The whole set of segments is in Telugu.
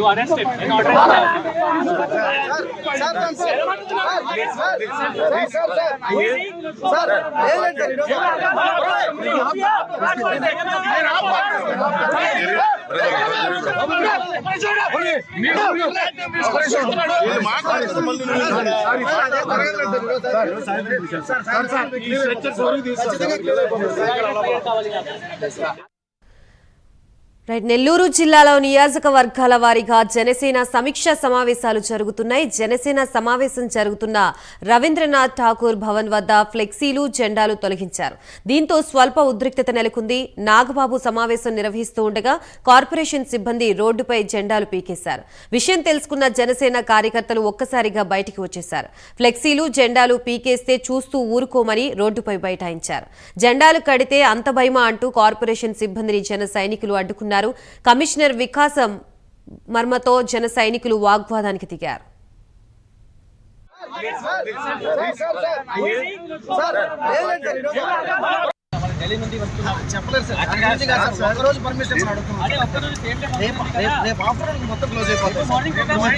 You arrested in order. Right Nellore జిల్లాలో నియోజకవర్గాల వారీగా జనసేన సమీక్ష సమావేశాలు జరుగుతున్నాయి. జనసేన సమావేశం జరుగుతున్న రవీంద్రనాథ్ ఠాకూర్ భవన్ వద్ద ఫ్లెక్సీలు జెండాలు తొలగించారు. దీంతో స్వల్ప ఉద్రిక్తత నెలకొంది. నాగబాబు సమావేశం నిర్వహిస్తూ ఉండగా కార్పొరేషన్ సిబ్బంది రోడ్డుపై జెండాలు పీకేశారు. విషయం తెలుసుకున్న జనసేన కార్యకర్తలు ఒక్కసారిగా బయటికి వచ్చేశారు. ఫ్లెక్సీలు జెండాలు పీకేస్తే చూస్తూ ఊరుకోమని రోడ్డుపై బైఠాయించారు. జెండాలు కడితే అంత భయమా అంటూ కార్పొరేషన్ సిబ్బందిని జన సైనికులు అడ్డుకున్నారు. కమిషనర్ వికాసం మర్మతో జన సైనికులు వాగ్వాదానికి దిగారు కాదు సార్. ఒక రోజు పర్మిషన్ రేపు ఆఫ్టర్నూన్ మొత్తం క్లోజ్ అయిపోతుంది.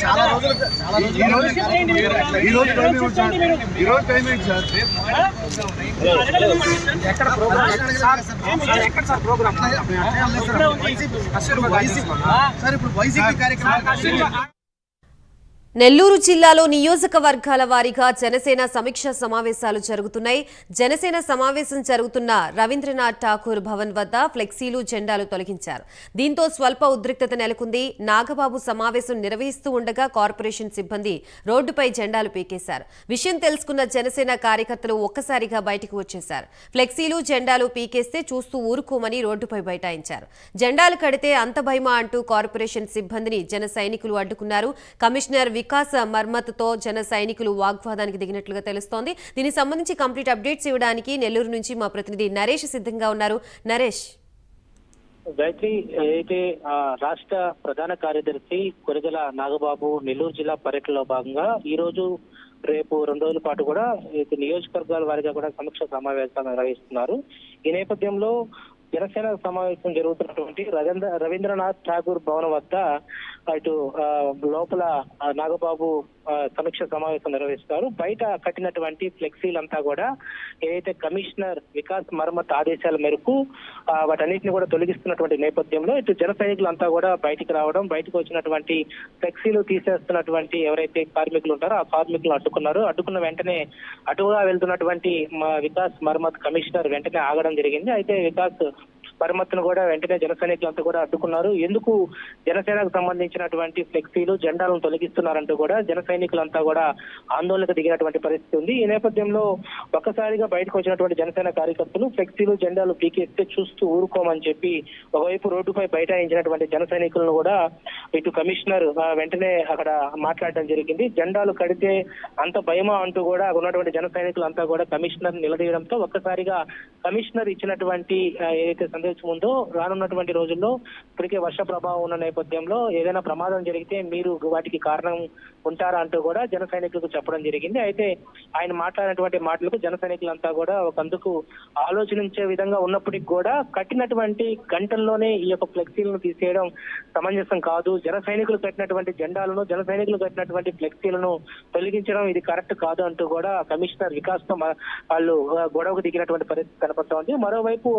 చాలా రోజులు చాలా రోజులు ఈ రోజు ఈ రోజు టైం ఇవ్వండి సార్? ఈ రోజు టైం ఇవ్వండి సార్? ఎక్కడ ప్రోగ్రామ్ ఎక్కడ సార్? Programme sir? ఇప్పుడు వైసీపీ కార్యక్రమం. నెల్లూరు జిల్లాలో నియోజకవర్గాల వారీగా జనసేన సమీక్ష సమావేశాలు జరుగుతున్నాయి. జనసేన సమావేశం జరుగుతున్న రవీంద్రనాథ్ ఠాకూర్ భవన్ వద్ద ఫ్లెక్సీలు జెండాలు తొలగించారు. దీంతో స్వల్ప ఉద్రిక్తత నెలకొంది. నాగబాబు సమావేశం నిర్వహిస్తూ ఉండగా కార్పొరేషన్ సిబ్బంది రోడ్డుపై జెండాలు పీకేశారు. విషయం తెలుసుకున్న జనసేన కార్యకర్తలు ఒక్కసారిగా బయటకు వచ్చేశారు. ఫ్లెక్సీలు జెండాలు పీకేస్తే చూస్తూ ఊరుకోమని రోడ్డుపై బైఠాయించారు. జెండాలు కడితే అంత భయమా అంటూ కార్పొరేషన్ సిబ్బందిని జన సైనికులు అడ్డుకున్నారు. కమిషనర్ వికాస్ మర్మత్తో జన సైనికులు వాగ్వాదానికి దిగినట్లుగా తెలుస్తోంది. దీనికి సంబంధించి కంప్లీట్ అప్డేట్స్ ఇవ్వడానికి నెల్లూరు నుంచి మా ప్రతినిధి నరేష్ సిద్ధంగా ఉన్నారు. నరేష్. గాయత్రి అయితే ఆ, రాష్ట్ర ప్రధాన కార్యదర్శి కొరిగల నాగబాబు నెల్లూరు జిల్లా పర్యటనలో భాగంగా ఈ రోజు రేపు రెండు రోజుల పాటు కూడా నియోజకవర్గాల వారిగా కూడా సమీక్ష సమావేశాలు నిర్వహిస్తున్నారు. ఈ నేపథ్యంలో జనసేన సమావేశం జరుగుతున్నటువంటి రవీంద్ర రవీంద్రనాథ్ ఠాగూర్ భవనం వద్ద అటు ఆ, లోపల నాగబాబు సమీక్ష సమావేశం నిర్వహిస్తారు. బయట కట్టినటువంటి ఫ్లెక్సీలంతా కూడా ఏదైతే కమిషనర్ వికాస్ మరమ్మత్ ఆదేశాల మేరకు వాటన్నిటిని కూడా తొలగిస్తున్నటువంటి నేపథ్యంలో ఇటు జన సైనికులంతా కూడా బయటికి రావడం బయటకు వచ్చినటువంటి ఫ్లెక్సీలు తీసేస్తున్నటువంటి ఎవరైతే కార్మికులు ఉంటారో ఆ కార్మికులు అడ్డుకున్నారు. అడ్డుకున్న వెంటనే అటుగా వెళ్తున్నటువంటి మా వికాస్ మరమ్మత్ కమిషనర్ వెంటనే ఆగడం జరిగింది. అయితే వికాస్ మరమ్మతును కూడా వెంటనే జన సైనికులంతా కూడా అడ్డుకున్నారు. ఎందుకు జనసేనకు సంబంధించినటువంటి ఫ్లెక్సీలు జెండాలను తొలగిస్తున్నారంటూ కూడా జన సైనికులంతా కూడా ఆందోళనకు దిగినటువంటి పరిస్థితి ఉంది. ఈ నేపథ్యంలో ఒక్కసారిగా బయటకు వచ్చినటువంటి జనసేన కార్యకర్తలు ఫ్లెక్సీలు జెండాలు పీకేస్తే చూస్తూ ఊరుకోమని చెప్పి ఒకవైపు రోడ్డుపై బైఠాయించినటువంటి జన సైనికులను కూడా ఇటు కమిషనర్ వెంటనే అక్కడ మాట్లాడడం జరిగింది. జెండాలు కడితే అంత భయమా అంటూ కూడా ఉన్నటువంటి జన సైనికులంతా కూడా కమిషనర్ నిలదీయడంతో ఒక్కసారిగా కమిషనర్ ఇచ్చినటువంటి ఏదైతే సందేశం ఉందో రానున్నటువంటి రోజుల్లో ఇప్పటికే వర్ష ప్రభావం ఉన్న నేపథ్యంలో ఏదైనా ప్రమాదం జరిగితే మీరు వాటికి కారణం ఉంటారా అంటూ కూడా జన సైనికులకు చెప్పడం జరిగింది. అయితే ఆయన మాట్లాడినటువంటి మాటలకు జన సైనికులంతా కూడా ఒక అందుకు ఆలోచించే విధంగా ఉన్నప్పటికీ కూడా కట్టినటువంటి గంటల్లోనే ఈ యొక్క ఫ్లెక్సీలను తీసేయడం సమంజసం కాదు. జన సైనికులు కట్టినటువంటి జెండాలను జన సైనికులు కట్టినటువంటి ఫ్లెక్సీలను తొలగించడం ఇది కరెక్ట్ కాదు అంటూ కూడా కమిషనర్ వికాస్తో వాళ్ళు గొడవకు దిగినటువంటి పరిస్థితి కనపడుతోంది మరోవైపు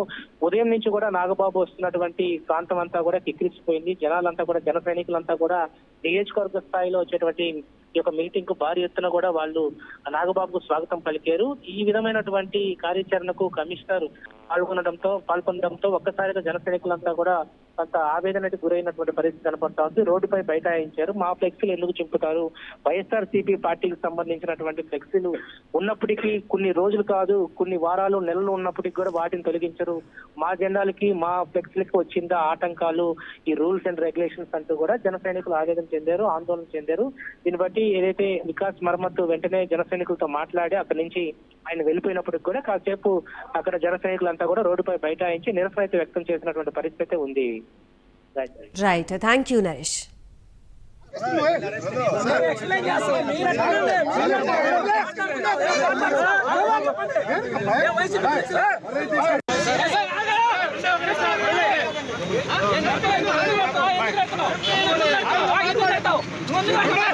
ఉదయం నుంచి కూడా నాగబాబు వస్తున్నటువంటి ప్రాంతం అంతా కూడా కిక్కిరిసిపోయింది. జనాలంతా కూడా జన సైనికులంతా కూడా నియోజకవర్గ స్థాయిలో వచ్చేటువంటి ఈ యొక్క మీటింగ్కు భారీ ఎత్తున కూడా వాళ్ళు నాగబాబుకు స్వాగతం పలికారు. ఈ విధమైనటువంటి కార్యాచరణకు కమిషనర్ పాల్గొనడంతో పాల్గొనడంతో ఒక్కసారిగా జన సైనికులంతా కూడా కొంత ఆవేదనకి గురైనటువంటి పరిస్థితి కనపడతా ఉంది. రోడ్డుపై బైఠాయించారు. మా ఫ్లెక్సీలు ఎందుకు చింపుతారు? వైఎస్ఆర్ సిపి పార్టీకి సంబంధించినటువంటి ఫ్లెక్సీలు ఉన్నప్పటికీ కొన్ని రోజులు కాదు కొన్ని వారాలు నెలలు ఉన్నప్పటికీ కూడా వాటిని తొలగించరు. మా జెండాలకి మా ఫ్లెక్సీలకి వచ్చిందా ఆటంకాలు ఈ రూల్స్ అండ్ రెగ్యులేషన్స్ అంటూ కూడా జన సైనికులు ఆవేదన చెందారు ఆందోళన చెందారు. దీన్ని బట్టి ఏదైతే వికాస్ మరమ్మత్తు వెంటనే జన సైనికులతో మాట్లాడి అక్కడి నుంచి ఆయన వెళ్ళిపోయినప్పటికి కూడా కాసేపు అక్కడ జన సైనికులంతా కూడా రోడ్డుపై బైఠాయించి నిరసన అయితే వ్యక్తం చేసినటువంటి పరిస్థితి ఉంది. Right thank you Naresh Hey,